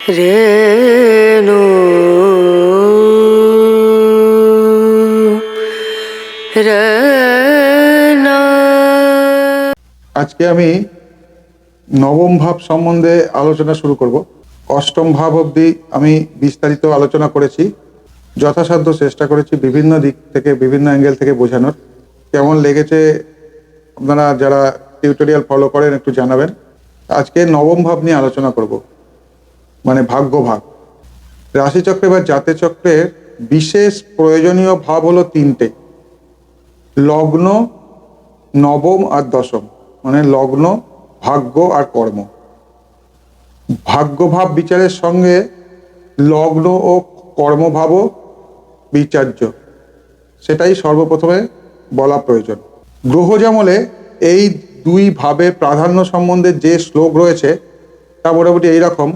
রেণু আজকে আমি নবম ভাব সম্বন্ধে আলোচনা শুরু করব। অষ্টম ভাব অবধি আমি বিস্তারিত আলোচনা করেছি, যথাসাধ্য চেষ্টা করেছি বিভিন্ন দিক থেকে, বিভিন্ন অ্যাঙ্গেল থেকে বোঝানোর। কেমন লেগেছে আপনারা যারা টিউটোরিয়াল ফলো করেন একটু জানাবেন। আজকে নবম ভাব নিয়ে আলোচনা করব। মানে ভাগ্য ভাগ রাশিচক্রে বা জাতে চক্রের বিশেষ প্রয়োজনীয় ভাব হলো তিনটে। লগ্ন, নবম আর দশম। মানে লগ্ন, ভাগ্য আর কর্ম। ভাগ্যভাব বিচারের সঙ্গে লগ্ন ও কর্মভাবও বিচার্য। সেটাই সর্বপ্রথমে বলা প্রয়োজন। গ্রহজামলে এই দুই ভাবের প্রাধান্য সম্বন্ধে যে শ্লোক রয়েছে, তা মোটামুটি এইরকম।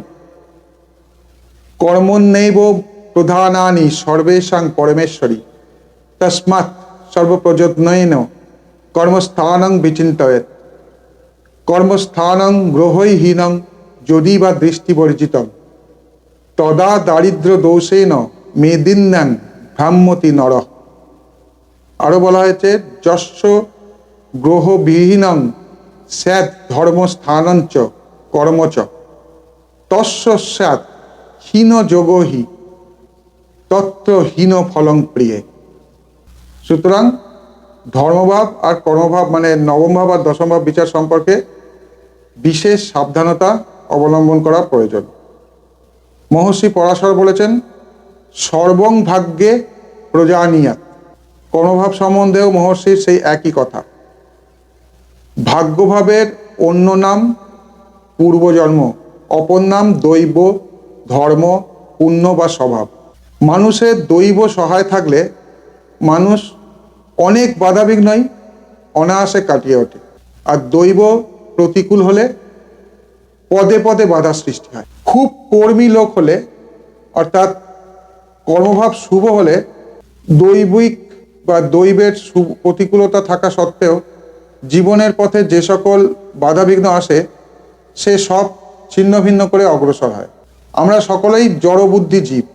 কর্মণ্যৈব প্রধানানি সর্বেশাং পরমেশ্বরী তস্মাৎ সর্বপ্রযত্নয়েন কর্মস্থানং বিচিন্তয়েত কর্মস্থানং গ্রহৈহীনং যদি বা দৃষ্টিবর্জিতং তদা দারিদ্র দোষেন মেদিন্যাং ভ্রাম্যতি নর আরও বলা হয়েছে যস্য গ্রহবিহীনং স্যাৎ ধর্মস্থানঞ্চ কর্মচ। তস্য স্যাৎ হীন যোগহি তত্র হীন ফলং প্রিয়ে। সুতরাং ধর্মভাব আর কর্মভাব মানে নবম ভাব আর দশম ভাব বিচার সম্পর্কে বিশেষ সাবধানতা অবলম্বন করা প্রয়োজন। মহর্ষি পরাশর বলেছেন, সর্বং ভাগ্যে প্রজানিয়াত কর্মভাব সম্বন্ধেও মহর্ষির সেই একই কথা। ভাগ্যভাবের অন্য নাম পূর্বজন্ম, অপর নাম দৈব ধর্ম, পুণ্য বা স্বভাব। মানুষের দৈব সহায় থাকলে মানুষ অনেক বাধাবিঘ্নই অনায়াসে কাটিয়ে ওঠে। আর দৈব প্রতিকূল হলে পদে পদে বাধা সৃষ্টি হয়। খুব কর্মী লোক হলে, অর্থাৎ কর্মভাব শুভ হলে দৈবিক বা দৈবের প্রতিকূলতা থাকা সত্ত্বেও জীবনের পথে যে সকল বাধাবিঘ্ন আসে, সে সব ছিন্ন ভিন্ন করে অগ্রসর হয়। আমরা সকলেই জড়বুদ্ধি জীব।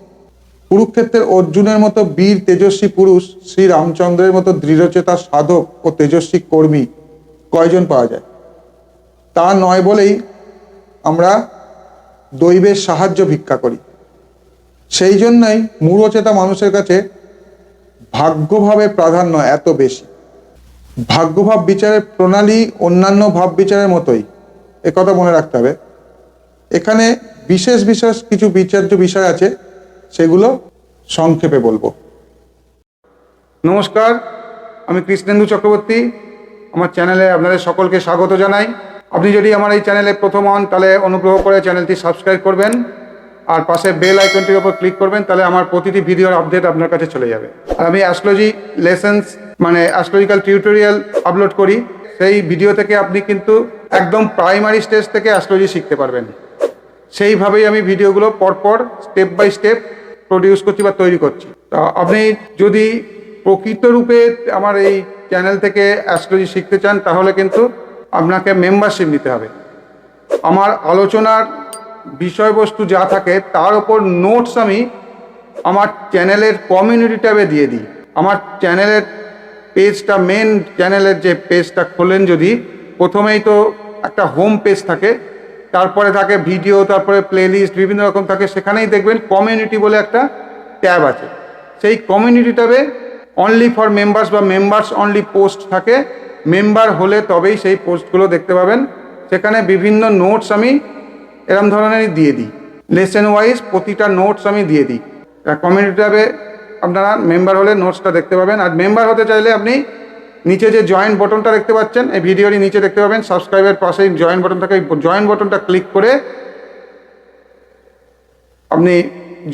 কুরুক্ষেত্রের অর্জুনের মতো বীর, তেজস্বী পুরুষ শ্রী রামচন্দ্রের মতো দৃঢ়চেতা সাধক ও তেজস্বী কর্মী কয়জন পাওয়া যায়? তা নয় বলেই আমরা দৈবের সাহায্য ভিক্ষা করি। সেই জন্যই মূঢ়চেতা মানুষের কাছে ভাগ্যভাবে প্রাধান্য এত বেশি। ভাগ্যভাব বিচারের প্রণালী অন্যান্য ভাব বিচারের মতোই। একথা মনে রাখতে হবে। এখানে বিশেষ বিশেষ কিছু বিচার্য বিষয় আছে, সেগুলো সংক্ষেপে বলব। নমস্কার, আমি কৃষ্ণেন্দু চক্রবর্তী। আমার চ্যানেলে আপনাদের সকলকে স্বাগত জানাই। আপনি যদি আমার এই চ্যানেলে প্রথম হন, তাহলে অনুগ্রহ করে চ্যানেলটি সাবস্ক্রাইব করবেন। আর পাশে বেল আইকনটির উপর ক্লিক করবেন, তাহলে আমার প্রতিটি ভিডিওর আপডেট আপনার কাছে চলে যাবে। আর আমি অ্যাস্ট্রোলজি লেসেন্স মানে অ্যাস্ট্রোলজিক্যাল টিউটোরিয়াল আপলোড করি। সেই ভিডিও থেকে আপনি কিন্তু একদম প্রাইমারি স্টেজ থেকে অ্যাস্ট্রোলজি শিখতে পারবেন। সেইভাবেই আমি ভিডিওগুলো পরপর স্টেপ বাই স্টেপ প্রডিউস করছি বা তৈরি করছি। তা আপনি যদি প্রকৃত রূপে আমার এই চ্যানেল থেকে অ্যাস্ট্রোলজি শিখতে চান, তাহলে কিন্তু আপনাকে মেম্বারশিপ নিতে হবে। আমার আলোচনার বিষয়বস্তু যা থাকে, তার উপর নোটস আমি আমার চ্যানেলের কমিউনিটি ট্যাবে দিয়ে দিই। আমার চ্যানেলের পেজটা মেন চ্যানেলের যে পেজটা খোলেন যদি, প্রথমেই তো একটা হোম পেজ থাকে তারপরে থাকে ভিডিও, তারপরে প্লেলিস্ট বিভিন্ন রকম থাকে। সেখানেই দেখবেন কমিউনিটি বলে একটা ট্যাব আছে। সেই কমিউনিটি ট্যাবে অনলি ফর মেম্বার্স বা মেম্বার্স অনলি পোস্ট থাকে। মেম্বার হলে তবেই সেই পোস্টগুলো দেখতে পাবেন। সেখানে বিভিন্ন নোটস আমি এরম ধরনেরই দিয়ে দিই। লেসেন ওয়াইজ প্রতিটা নোটস আমি দিয়ে দিই। কমিউনিটি ট্যাবে আপনারা মেম্বার হলে নোটসটা দেখতে পাবেন। আর মেম্বার হতে চাইলে আপনি নিচে যে জয়েন বটনটা দেখতে পাচ্ছেন, এই ভিডিওরই নিচে দেখতে পাবেন সাবস্ক্রাইবের পাশেই জয়েন বটন থাকে জয়েন বটনটা ক্লিক করে আপনি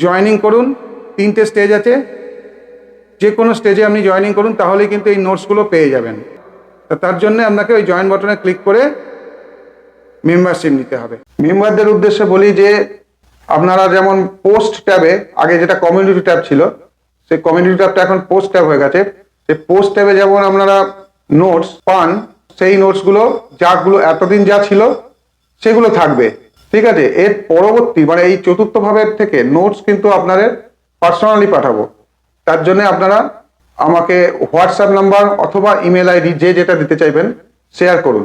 জয়েনিং করুন। তিনটে স্টেজ আছে। যে কোনো স্টেজে আপনি জয়েনিং করুন, তাহলেই কিন্তু এই নোটসগুলো পেয়ে যাবেন। তার জন্য আপনাকে ওই জয়েন বটনে ক্লিক করে মেম্বারশিপ নিতে হবে। মেম্বারদের উদ্দেশ্যে বলি যে, আপনারা যেমন পোস্ট ট্যাবে আগে যেটা কমিউনিটি ট্যাব ছিল, সেই কমিউনিটি ট্যাবটা এখন পোস্ট ট্যাব হয়ে গেছে। সেই পোস্ট ট্যাবে যেমন আপনারা নোটস পান, সেই নোটসগুলো যাগুলো এতদিন যা ছিল, সেগুলো থাকবে। ঠিক আছে? এর পরবর্তী মানে এই চতুর্থ ভাবের থেকে নোটস কিন্তু আপনাদের পার্সোনালি পাঠাবো। তার জন্য আপনারা আমাকে হোয়াটসঅ্যাপ নাম্বার অথবা ইমেল আইডি যে যেটা দিতে চাইবেন শেয়ার করুন।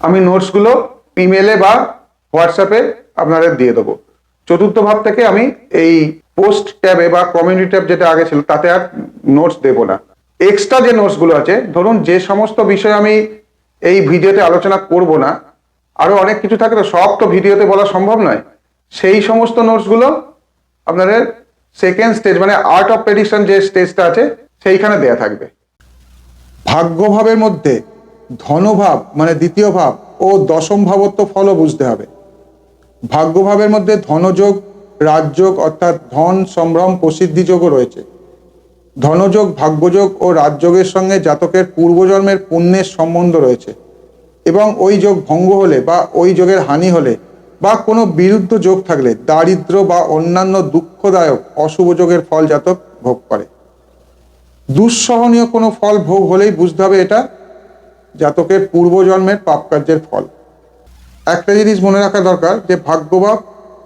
আমি নোটসগুলো ইমেলে বা হোয়াটসঅ্যাপে আপনাদের দিয়ে দেবো। চতুর্থ ভাব থেকে আমি এই পোস্ট ট্যাবে বা কমিউনিটি ট্যাব যেটা আগে ছিল, তাতে আর নোটস দেবো না। এক্সট্রা যে নোটসগুলো আছে, ধরুন যে সমস্ত বিষয় আমি এই ভিডিওতে আলোচনা করব না, আরও অনেক কিছু থাকে তো সব তো ভিডিওতে বলা সম্ভব নয়, সেই সমস্ত নোটসগুলো আপনাদের সেকেন্ড স্টেজ মানে আর্ট অফ প্রেডিকশন যে স্টেজটা আছে, সেইখানে দেয়া থাকবে। ভাগ্যভাবের মধ্যে ধনভাব মানে দ্বিতীয় ভাব ও দশম ভাবত্ব ফলও বুঝতে হবে। ভাগ্যভাবের মধ্যে ধনযোগ, রাজযোগ অর্থাৎ ধন, সম্ভ্রম প্রসিদ্ধি যোগও রয়েছে। ধনযোগ, ভাগ্যযোগ ও রাজযোগের সঙ্গে জাতকের পূর্বজন্মের পুণ্যের সম্বন্ধ রয়েছে। এবং ওই যোগ ভঙ্গ হলে বা ওই যোগের হানি হলে বা কোনো বিরুদ্ধ যোগ থাকলে দারিদ্র বা অন্যান্য দুঃখদায়ক অশুভ যোগের ফল জাতক ভোগ করে। দুঃসহনীয় কোনো ফল ভোগ হলেই বুঝতে হবে এটা জাতকের পূর্বজন্মের পাপ কার্যের ফল। একটা জিনিস মনে রাখা দরকার যে ভাগ্যভাব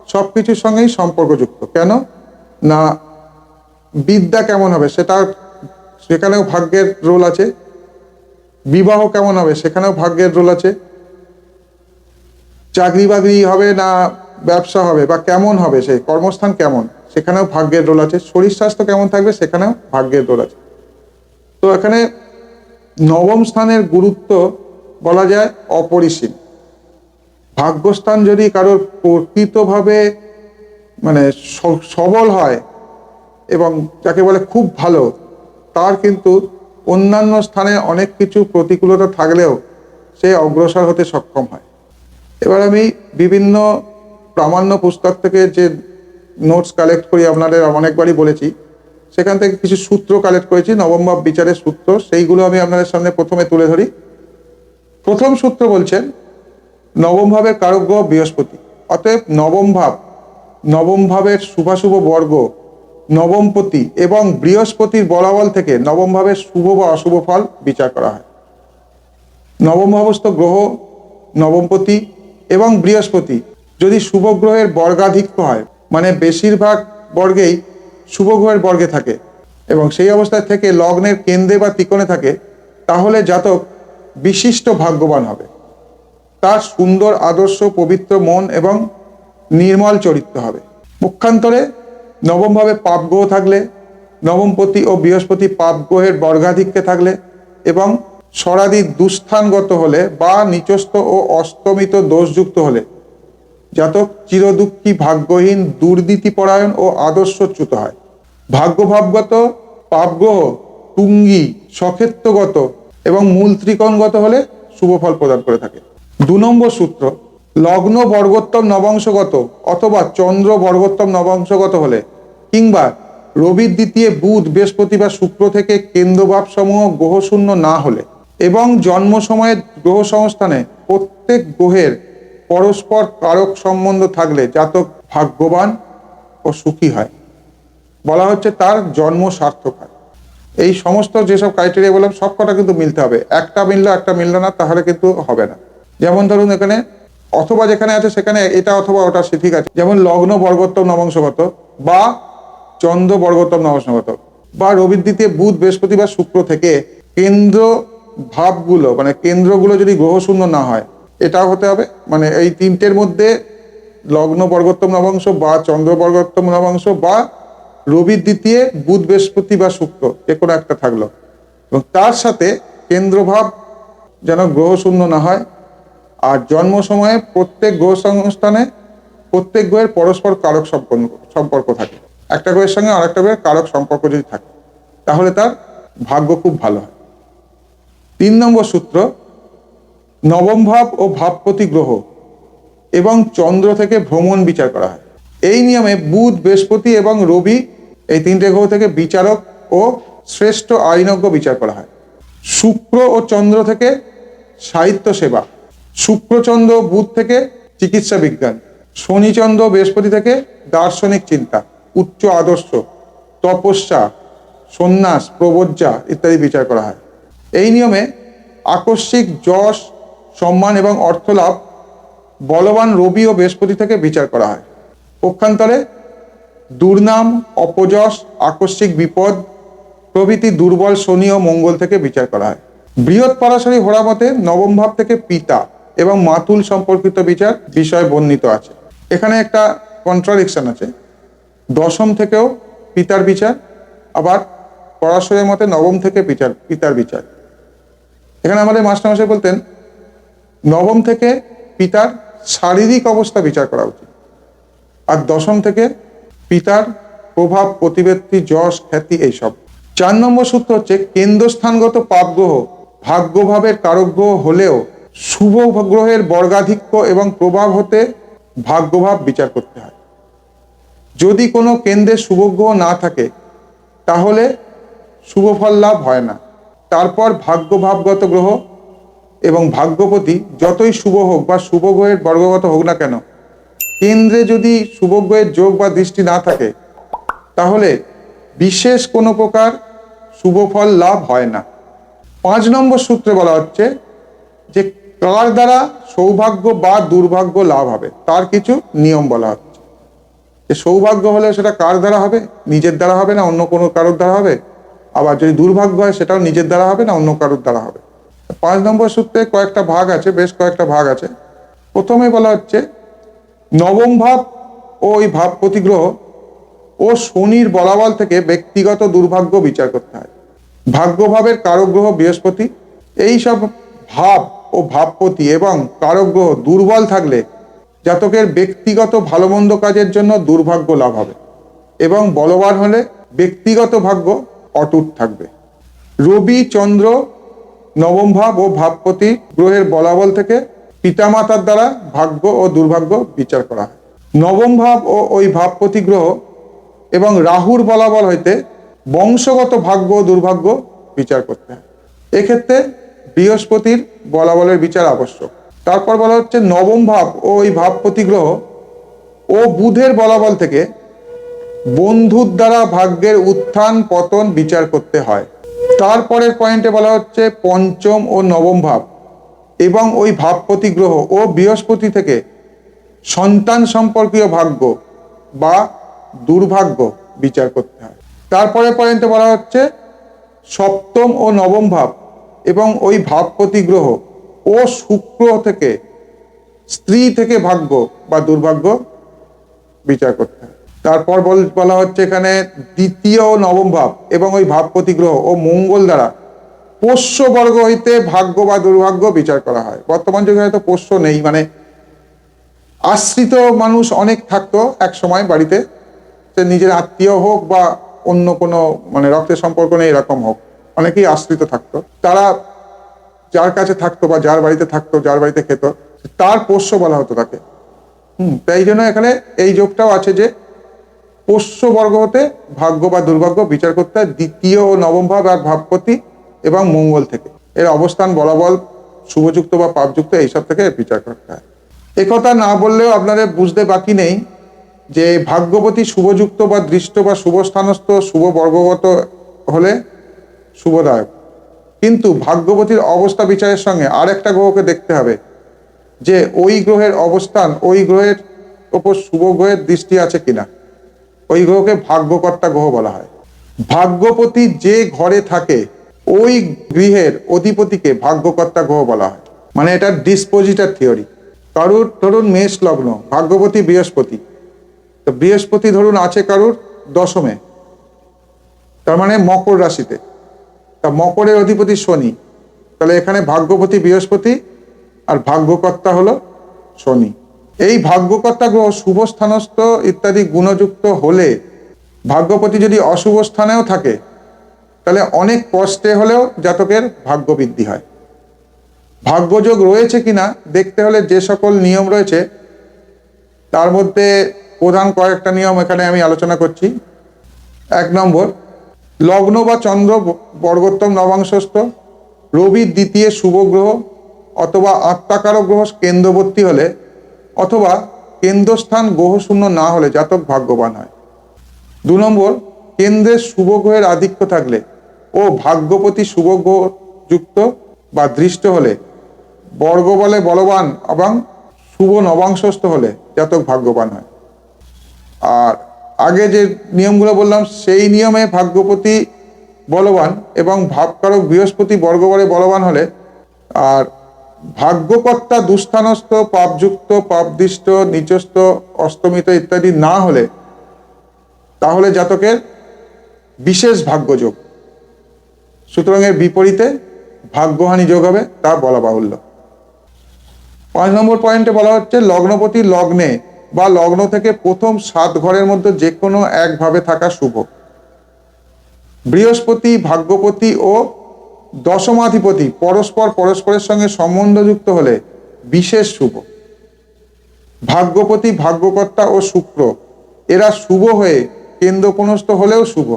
সব কিছুর সঙ্গেই সম্পর্কযুক্ত। কেন? না বিদ্যা কেমন হবে? সেটা সেখানেও ভাগ্যের রোল আছে। বিবাহ কেমন হবে? সেখানেও ভাগ্যের রোল আছে। চাকরি বাকরি হবে না ব্যবসা হবে বা কেমন হবে সে? কর্মস্থান কেমন? সেখানেও ভাগ্যের রোল আছে। শরীর স্বাস্থ্য কেমন থাকবে? সেখানেও ভাগ্যের রোল আছে। তো এখানে নবম স্থানের গুরুত্ব বলা যায় অপরিসীম। ভাগ্যস্থান যদি কারোর প্রকৃতভাবে মানে সবল হয় এবং যাকে বলে খুব ভালো, তার কিন্তু অন্যান্য স্থানে অনেক কিছু প্রতিকূলতা থাকলেও সে অগ্রসর হতে সক্ষম হয়। এবার আমি বিভিন্ন প্রামাণ্য পুস্তক থেকে যে নোটস কালেক্ট করি, আপনাদের অনেকবারই বলেছি, সেখান থেকে কিছু সূত্র কালেক্ট করেছি, নবম ভাব বিচারের সূত্র, সেইগুলো আমি আপনাদের সামনে প্রথমে তুলে ধরি। প্রথম সূত্র বলছেন, নবম ভাবের কারক গ্রহ বৃহস্পতি, অতএব নবম ভাব, নবম ভাবের শুভাশুভ বর্গ নবমপতি এবং বৃহস্পতির বলাবল থেকে নবম ভাবের শুভ বা অশুভ ফল বিচার করা হয়। নবম ভাবস্থ গ্রহ, নবমপতি এবং বৃহস্পতি যদি শুভ গ্রহের বর্গাধিক্য হয় মানে বেশিরভাগ বর্গেই শুভ গ্রহের বর্গে থাকে এবং সেই অবস্থায় থেকে লগ্নের কেন্দ্রে বা তিকোণে থাকে, তাহলে জাতক বিশিষ্ট ভাগ্যবান হবে। তার সুন্দর, আদর্শ, পবিত্র মন এবং নির্মল চরিত্র হবে। পক্ষান্তরে নবমভাবে পাপ গ্রহ থাকলে, নবমপতি ও বৃহস্পতি পাপ গ্রহের বর্গাধিক্যে থাকলে এবং স্বরাদি দুস্থানগত হলে বা নিচস্থ ও অস্তমিত দোষযুক্ত হলে। জাতক চিরদুঃখী ভাগ্যহীন দুর্নীতিপরায়ণ ও আদর্শচ্যুত হয়। ভাগ্যভাবগত পাপগ্রহ তুঙ্গি, সক্ষেত্রগত এবং মূল ত্রিকোণগত হলে শুভ ফল প্রদান করে থাকে। দু নম্বর সূত্র লগ্ন বর্গোত্তম নবংশগত অথবা চন্দ্র বর্গোত্তম নবংশগত হলে, কিংবা রবির দ্বিতীয় বুধ বৃহস্পতি বা শুক্র থেকে কেন্দ্রভাব সমূহ গ্রহশূন্য না হলে এবং জন্ম সময়ে গ্রহ সংস্থানে প্রত্যেক গ্রহের পরস্পর কারক সম্বন্ধ থাকলে জাতক ভাগ্যবান ও সুখী হয়। বলা হচ্ছে তার জন্ম সার্থক হয় এই সমস্ত যেসব ক্রাইটেরিয়া বললাম সব কটা কিন্তু মিলতে হবে। একটা মিললো একটা মিললো না, তাহলে কিন্তু হবে না। যেমন ধরুন এখানে অথবা যেখানে আছে সেখানে এটা অথবা ওটা, সে ঠিক আছে। যেমন লগ্ন বর্গোত্তম নবংশগত বা চন্দ্র বর্গোত্তম নবংশগত বা রবির দ্বিতীয় বুধ, বৃহস্পতি বা শুক্র থেকে কেন্দ্র ভাবগুলো মানে কেন্দ্রগুলো যদি গ্রহশূন্য না হয়, এটাও হতে হবে। মানে এই তিনটের মধ্যে লগ্ন বর্গোত্তম নবাংশ বা চন্দ্র বর্গোত্তম নবাংশ বা রবির দ্বিতীয় বুধ, বৃহস্পতি বা শুক্র, যে কোনো একটা থাকল। এবং তার সাথে কেন্দ্রভাব যেন গ্রহ শূন্য না হয় আর জন্ম সময়ে প্রত্যেক গ্রহ সংস্থানে প্রত্যেক গ্রহের পরস্পর কারক সম্পর্ক সম্পর্ক থাকে। একটা গ্রহের সঙ্গে আরেকটা গ্রহের কারক সম্পর্ক যদি থাকে, তাহলে তার ভাগ্য খুব ভালো হয়। তিন নম্বর সূত্র, নবম ভাব ও ভাবপতি গ্রহ এবং চন্দ্র থেকে ভ্রমণ বিচার করা হয়। এই নিয়মে বুধ, বৃহস্পতি এবং রবি এই তিনটে গ্রহ থেকে বিচারক ও শ্রেষ্ঠ আইনজ্ঞ বিচার করা হয়। শুক্র ও চন্দ্র থেকে সাহিত্য সেবা শুক্রচন্দ্র বুধ থেকে চিকিৎসা বিজ্ঞান, শনিচন্দ্র বৃহস্পতি থেকে দার্শনিক চিন্তা, উচ্চ আদর্শ, তপস্যা, সন্ন্যাস, প্রবজ্জা ইত্যাদি বিচার করা হয়। এই নিয়মে আকস্মিক যশ, সম্মান এবং অর্থ লাভ বলবান রবি ও বৃহস্পতি থেকে বিচার করা হয়। পক্ষান্তরে দুর্নাম, অপযশ, আকস্মিক বিপদ, প্রভৃতি দুর্বল শনি ও মঙ্গল থেকে বিচার করা হয়। বৃহৎ পরাশরী হোরামতে নবম ভাব থেকে পিতা এবং মাতুল সম্পর্কিত বিচার বিষয় বর্ণিত আছে। এখানে একটা কন্ট্রাডিকশন আছে। দশম থেকেও পিতার বিচার, আবার পরাশরের মতে নবম থেকে বিচার, পিতার বিচার। এখানে আমাদের মাস্টারমশাই বলতেন, নবম থেকে পিতার শারীরিক অবস্থা বিচার করা উচিত। আর দশম থেকে পিতার প্রভাব, প্রতিবেত্তি, যশ, খ্যাতি এইসব। চার নম্বর সূত্র হচ্ছে, কেন্দ্রস্থানগত পাপ গ্রহ ভাগ্যভাবের কারক গ্রহ হলেও শুভ গ্রহের বর্গাধিক্য এবং প্রভাব হতে ভাগ্যভাব বিচার করতে হয়। যদি কোনো কেন্দ্রে শুভ গ্রহ না থাকে, তাহলে শুভ ফল লাভ হয় না। তারপর ভাগ্যভাবগত গ্রহ এবং ভাগ্যপতি যতই শুভ হোক বা শুভ গ্রহের বর্গগত হোক না কেন, কেন্দ্রে যদি শুভ গ্রহের যোগ বা দৃষ্টি না থাকে, তাহলে বিশেষ কোনো প্রকার শুভ ফল লাভ হয় না। পাঁচ নম্বর সূত্রে বলা হচ্ছে যে কার দ্বারা সৌভাগ্য বা দুর্ভাগ্য লাভ হবে। তার কিছু নিয়ম বলা হচ্ছে। যে সৌভাগ্য হলে সেটা কার দ্বারা হবে? নিজের দ্বারা হবে না অন্য কোনো কারোর দ্বারা হবে? আবার যদি দুর্ভাগ্য হয়, সেটাও নিজের দ্বারা হবে না অন্য কারোর দ্বারা হবে? পাঁচ নম্বর সূত্রে কয়েকটা ভাগ আছে, বেশ কয়েকটা ভাগ আছে। প্রথমে বলা হচ্ছে, নবম ভাব ও ওই ভাব প্রতিগ্রহ ও শনির বলাবল থেকে ব্যক্তিগত দুর্ভাগ্য বিচার করতে হয়। ভাগ্যভাবের কারগ্রহ বৃহস্পতি এই সব ভাব ও ভাবপতি এবং কারগ্রহ দুর্বল থাকলে জাতকের ব্যক্তিগত ভালো মন্দ কাজের জন্য দুর্ভাগ্য লাভ হবে এবং বলবান হলে ব্যক্তিগত ভাগ্য অটুট থাকবে। রবি চন্দ্র নবম ভাব ও ভাবপতি গ্রহের বলাবল থেকে পিতামাতার দ্বারা ভাগ্য ও দুর্ভাগ্য বিচার করা হয়। নবম ভাব ও ওই ভাবপতি গ্রহ এবং রাহুর বলাবল হইতে বংশগত ভাগ্য ও দুর্ভাগ্য বিচার করতে হয়। এক্ষেত্রে বৃহস্পতির বলাবলের বিচার আবশ্যক। তারপর বলা হচ্ছে নবম ভাব ও ওই ভাবপতি গ্রহ ও বুধের বলাবল থেকে বন্ধুর দ্বারা ভাগ্যের উত্থান, পতন বিচার করতে হয়। তারপরের পয়েন্টে বলা হচ্ছে পঞ্চম ও নবম ভাব এবং ওই ভাবপতি গ্রহ ও বৃহস্পতি থেকে সন্তান সম্পর্কীয় ভাগ্য বা দুর্ভাগ্য বিচার করতে হয়। তারপরে পয়েন্টে বলা হচ্ছে সপ্তম ও নবম ভাব এবং ওই ভাবপতি গ্রহ ও শুক্র থেকে স্ত্রী থেকে ভাগ্য বা দুর্ভাগ্য বিচার করতে হয়। তারপর বল- বলা হচ্ছে এখানে দ্বিতীয় নবম ভাব এবং ওই ভাবপতি গ্রহ ও মঙ্গল দ্বারা পোষ্য বর্গ হইতে ভাগ্য বা দুর্ভাগ্য বিচার করা হয়। বর্তমান যুগে হয়তো পোষ্য নেই মানে আশ্রিত মানুষ অনেক থাকতো এক সময় বাড়িতে, সে নিজের আত্মীয় হোক বা অন্য কোনো মানে রক্তের সম্পর্ক নেই, এরকম হোক। অনেকেই আশ্রিত থাকতো। তারা যার কাছে থাকতো বা যার বাড়িতে থাকতো, যার বাড়িতে খেত, তার পোষ্য বলা হতো তাকে। হুম, তাই জন্য এখানে এই যোগটাও আছে যে পোষ্য বর্গ হতে ভাগ্য বা দুর্ভাগ্য বিচার করতে হয় দ্বিতীয় ও নবম ভাব আর ভাবপতি এবং মঙ্গল থেকে। এর অবস্থান বলাবল শুভযুক্ত বা পাপযুক্ত এইসব থেকে বিচার করতে হয়। একথা না বললেও আপনাদের বুঝতে বাকি নেই যে ভাগ্যবতী শুভযুক্ত বা দৃষ্ট বা শুভস্থানস্থ শুভ বর্গগত হলে শুভদায়ক। কিন্তু ভাগ্যবতীর অবস্থা বিচারের সঙ্গে আর একটা গ্রহকে দেখতে হবে, যে ওই গ্রহের অবস্থান, ওই গ্রহের ওপর শুভ গ্রহের দৃষ্টি আছে কিনা। ওই গ্রহকে ভাগ্যকর্তা গ্রহ বলা হয়। ভাগ্যপতি যে ঘরে থাকে, ওই গৃহের অধিপতিকে ভাগ্যকর্তা গ্রহ বলা হয়। মানে এটা ডিসপোজিটার থিওরি। কারুর, ধরুন মেষ লগ্ন, ভাগ্যপতি বৃহস্পতি। তো বৃহস্পতি ধরুন আছে কারুর দশমে। তার মানে মকর রাশিতে। তা মকরের অধিপতি শনি। তাহলে এখানে ভাগ্যপতি বৃহস্পতি আর ভাগ্যকর্তা হলো শনি। এই ভাগ্যকর্তা গ্রহ শুভ স্থানস্থ ইত্যাদি গুণযুক্ত হলে ভাগ্যপতি যদি অশুভ স্থানেও থাকে, তাহলে অনেক কষ্টে হলেও জাতকের ভাগ্য বৃদ্ধি হয়। ভাগ্যযোগ রয়েছে কিনা দেখতে হলে যে সকল নিয়ম রয়েছে, তার মধ্যে প্রধান কয়েকটা নিয়ম এখানে আমি আলোচনা করছি। এক নম্বর লগ্ন বা চন্দ্র বর্গোত্তম নবাংশস্থ, রবি দ্বিতীয় শুভ গ্রহ অথবা আত্মাকারক গ্রহ কেন্দ্রবর্তী হলে অথবা কেন্দ্রস্থান গ্রহশূন্য না হলে জাতক ভাগ্যবান হয়। দু নম্বর কেন্দ্রের শুভ গ্রহের আধিক্য থাকলে ও ভাগ্যপতি শুভ গ্রহ যুক্ত বা দৃষ্ট হলে বর্গ বলে বলবান এবং শুভ নবাংশস্থ হলে জাতক ভাগ্যবান হয়। আর আগে যে নিয়মগুলো বললাম, সেই নিয়মে ভাগ্যপতি বলবান এবং ভাবকারক বৃহস্পতি বর্গবরে বলবান হলে, আর ভাগ্যকর্তা দুস্থানস্থ, পাপযুক্ত, পাপদিষ্ট নিচস্থ অস্তমিত ইত্যাদি না হলে, তাহলে জাতকের বিশেষ ভাগ্যযোগ। সুতরাং এর বিপরীতে ভাগ্যহানি যোগ হবে, তা বলা বাহুল্য। পাঁচ নম্বর পয়েন্টে বলা হচ্ছে, লগ্নপতি লগ্নে বা লগ্ন থেকে প্রথম সাত ঘরের মধ্যে যে কোনো একভাবে থাকা শুভ। বৃহস্পতি, ভাগ্যপতি ও দশমাধিপতি পরস্পর পরস্পরের সঙ্গে সম্বন্ধযুক্ত হলে বিশেষ শুভ। ভাগ্যপতি, ভাগ্যকর্তা ও শুক্র, এরা শুভ হয়ে কেন্দ্রকোণস্থ হলেও শুভ।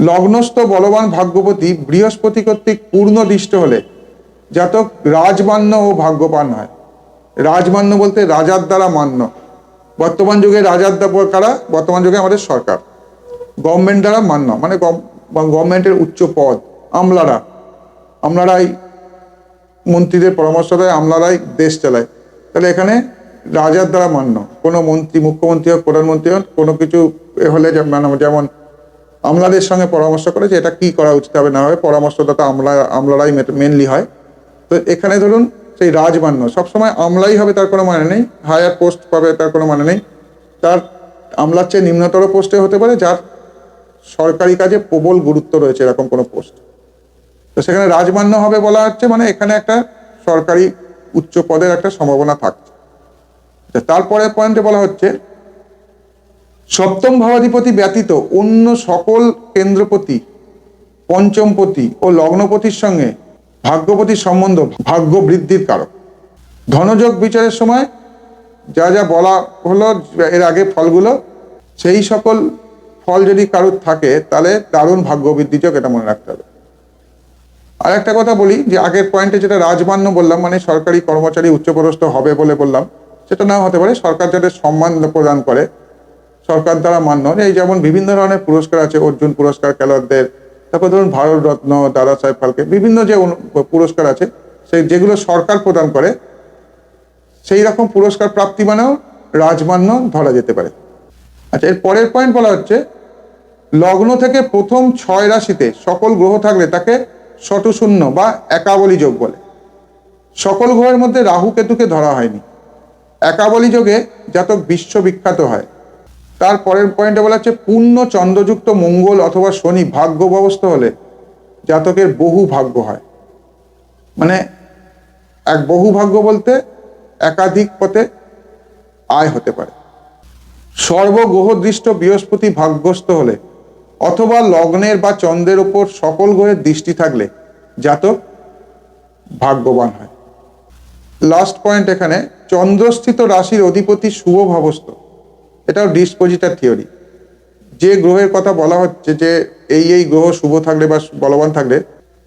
লগ্নস্থ বলবান ভাগ্যপতি বৃহস্পতি কর্তৃক পূর্ণ দৃষ্ট হলে জাতক রাজমান্য ও ভাগ্যবান হয়। রাজমান্য বলতে রাজার দ্বারা মান্য। বর্তমান যুগে রাজার কারা? বর্তমান যুগে আমাদের সরকার। গভর্নমেন্ট দ্বারা মান্য। মানে গভর্নমেন্টের উচ্চ পদ। আমলারা। আমলারাই মন্ত্রীদের পরামর্শ দেয়, আমলারাই দেশ চালায়। তাহলে এখানে রাজার দ্বারা মান্য। কোনো মন্ত্রী, মুখ্যমন্ত্রী হোক, প্রধানমন্ত্রী হোক, কোনো কিছু এ হলে মানে যেমন আমলাদের সঙ্গে পরামর্শ করে যে এটা কি করা উচিত হবে, না হবে, পরামর্শদাতা আমলা আমলারাই মেনলি হয়। তো এখানে ধরুন সেই রাজমান্য। সবসময় আমলাই হবে তার কোনো মানে নেই। হায়ার পোস্ট পাবে তার কোনো মানে নেই। তার আমলার চেয়ে নিম্নতর পোস্টে হতে পারে, যার সরকারি কাজে প্রবল গুরুত্ব রয়েছে এরকম কোনো পোস্ট তো সেখানে রাজমান্য হবে বলা হচ্ছে মানে এখানে একটা সরকারি উচ্চ পদের একটা সম্ভাবনা থাকছে। তারপরে পয়েন্টে বলা হচ্ছে, সপ্তম ভাবাধিপতি ব্যতীত অন্য সকল কেন্দ্রপতি পঞ্চমপতি ও লগ্নপতির সঙ্গে ভাগ্যপতির সম্বন্ধ ভাগ্য বৃদ্ধির কারক। ধনযোগ বিচারের সময় যা যা বলা হলো এর আগে ফলগুলো, সেই সকল ফল যদি কারোর থাকে, তাহলে দারুণ ভাগ্য বৃদ্ধি যোগ এটা মনে রাখতে হবে। আর একটা কথা বলি, যে আগের পয়েন্টে যেটা রাজমান্য বললাম মানে সরকারি কর্মচারী উচ্চপদস্থ হবে বলে বললাম, সেটা না হতে পারে, সরকার যাদের সম্মান প্রদান করে, সরকার দ্বারা মান্য। এই যেমন বিভিন্ন ধরনের পুরস্কার আছে, অর্জুন পুরস্কার, খেলোয়াড়দের তারপর ধরুন ভারত রত্ন দাদা সাহেব ফালকে, বিভিন্ন যে পুরস্কার আছে, সেই যেগুলো সরকার প্রদান করে, সেই রকম পুরস্কার প্রাপ্তি মানেও রাজমান্য ধরা যেতে পারে। আচ্ছা এর পরের পয়েন্ট বলা হচ্ছে, লগ্ন থেকে প্রথম ছয় রাশিতে সকল গ্রহ থাকলে তাকে শতশূন্য বা একাবলী যোগ বলে। সকল গ্রহের মধ্যে রাহু কেতুকে ধরা হয়নি। একাবলী যোগে জাতক বিশ্ববিখ্যাত হয়। তার পরের পয়েন্টে বলা হচ্ছে পূর্ণ চন্দ্রযুক্ত মঙ্গল অথবা শনি ভাগ্য ব্যবস্থা হলে জাতকের বহু ভাগ্য হয়। মানে এক বহু ভাগ্য বলতে একাধিক পথে আয় হতে পারে। সর্বগ্রহদৃষ্ট বৃহস্পতি ভাগ্যস্থ হলে অথবা লগ্নের বা চন্দ্রের ওপর সকল গ্রহের দৃষ্টি থাকলে জাতক ভাগ্যবান হয়। লাস্ট পয়েন্ট এখানে, চন্দ্রস্থিত রাশির অধিপতি শুভ ভাবস্থ। এটাও ডিসপোজিটার থিওরি। যে গ্রহের কথা বলা হচ্ছে যে এই এই গ্রহ শুভ থাকলে বা বলবান থাকলে,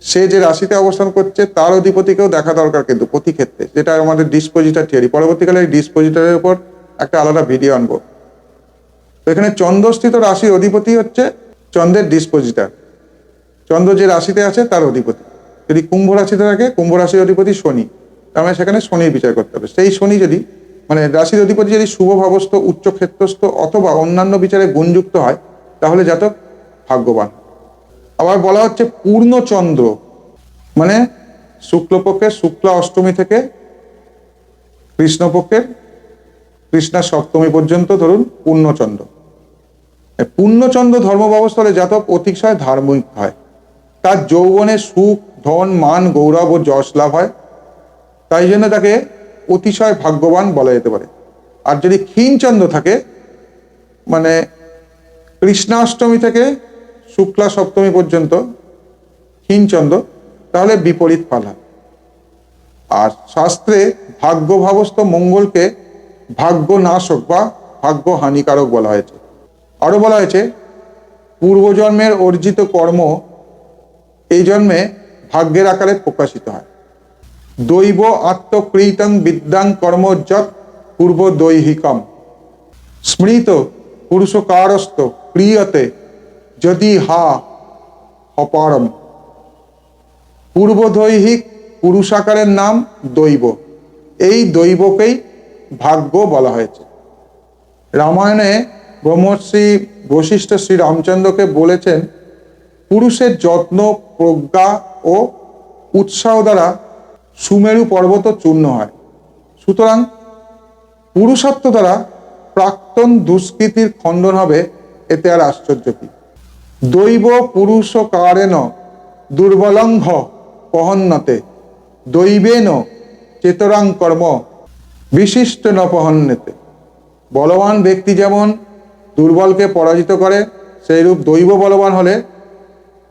সে যে রাশিতে অবস্থান করছে তার অধিপতিকেও দেখা দরকার কিন্তু প্রতি ক্ষেত্রে যেটা আমাদের ডিসপোজিটার থিওরি। পরবর্তীকালে এই ডিসপোজিটারের উপর একটা আলাদা ভিডিও আনব। তো এখানে চন্দ্রস্থিত রাশির অধিপতি হচ্ছে চন্দ্রের ডিসপোজিটার। চন্দ্র যে রাশিতে আছে তার অধিপতি। যদি কুম্ভ রাশিতে থাকে, কুম্ভ রাশির অধিপতি শনি। তার মানে সেখানে শনির বিচার করতে হবে। সেই শনি যদি মানে রাশির অধিপতি যদি শুভ ভাবস্থ, উচ্চ ক্ষেত্রস্থ অথবা অন্যান্য বিচারে গুণযুক্ত হয়, তাহলে জাতক ভাগ্যবান। আবার বলা হচ্ছে পূর্ণচন্দ্র মানে শুক্লপক্ষের শুক্লা অষ্টমী থেকে কৃষ্ণপক্ষের কৃষ্ণা সপ্তমী পর্যন্ত ধরুন পূর্ণচন্দ্র। পূর্ণচন্দ্র ধর্ম ব্যবস্থায় জাতক অতিশয় ধার্মিক হয়। তার যৌবনে সুখ, ধন, মান, গৌরব ও যশ লাভ হয়। তাই জন্য তাকে অতিশয় ভাগ্যবান বলা যেতে পারে। আর যদি ক্ষীণচন্দ্র থাকে মানে কৃষ্ণাষ্টমী থেকে শুক্লা সপ্তমী পর্যন্ত ক্ষীণচন্দ্র, তাহলে বিপরীত হয় আর শাস্ত্রে ভাগ্যভাবস্থ মঙ্গলকে ভাগ্য নাশক বা ভাগ্য হানিকারক বলা হয়েছে। আরও বলা হয়েছে, পূর্বজন্মের অর্জিত কর্ম এই জন্মে ভাগ্যের আকারে প্রকাশিত হয়। দৈব আত্মকৃতং বিদ্যাং কর্মযৎ পূর্ব দৈহিকম। স্মৃত পুরুষকারস্ত ক্রিয়তে যদি হা অপারম। পূর্বদৈহিক পুরুষাকারের নাম দৈব। এই দৈবকেই ভাগ্য বলা হয়েছে। রামায়ণে ব্রহ্মশ্রী বশিষ্ঠ শ্রী রামচন্দ্রকে বলেছেন, পুরুষের যত্ন, প্রজ্ঞা ও উৎসাহ দ্বারা সুমেরু পর্বত চূর্ণ হয়। সুতরাং পুরুষত্ব দ্বারা প্রাক্তন দুষ্কৃতির খণ্ডন হবে, এতে আর আশ্চর্য কি? দৈব পুরুষ কারেণ দুর্বলঙ্ঘ পহন্নতে দৈবেন চেতরাং কর্ম বিশিষ্ট ন পহন্নতে। বলবান ব্যক্তি যেমন দুর্বলকে পরাজিত করে, সেইরূপ দৈব বলবান হলে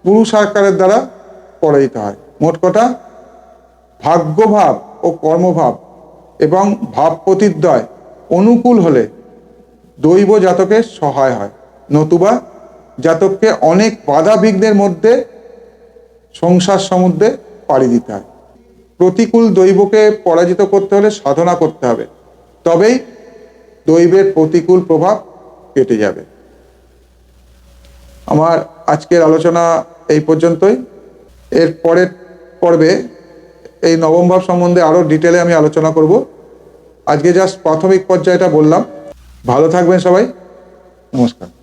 পুরুষ আকারের দ্বারা পরাজিত হয়। মোট কথা ভাগ্যভাব ও কর্মভাব এবং ভাব প্রতিদ্বয় অনুকূল হলে দৈব জাতকের সহায় হয়। নতুবা জাতককে অনেক বাধা বিঘ্নের মধ্যে সংসার সমুদ্রে পাড়ি দিতে হয়। প্রতিকূল দৈবকে পরাজিত করতে হলে সাধনা করতে হবে। তবেই দৈবের প্রতিকূল প্রভাব কেটে যাবে। আমার আজকের আলোচনা এই পর্যন্তই। এর পরের পর্বে এই নবম ভাব সম্বন্ধে আরও ডিটেলে আমি আলোচনা করব। আজকে জাস্ট প্রাথমিক পর্যায়েটা বললাম। ভালো থাকবেন সবাই। নমস্কার।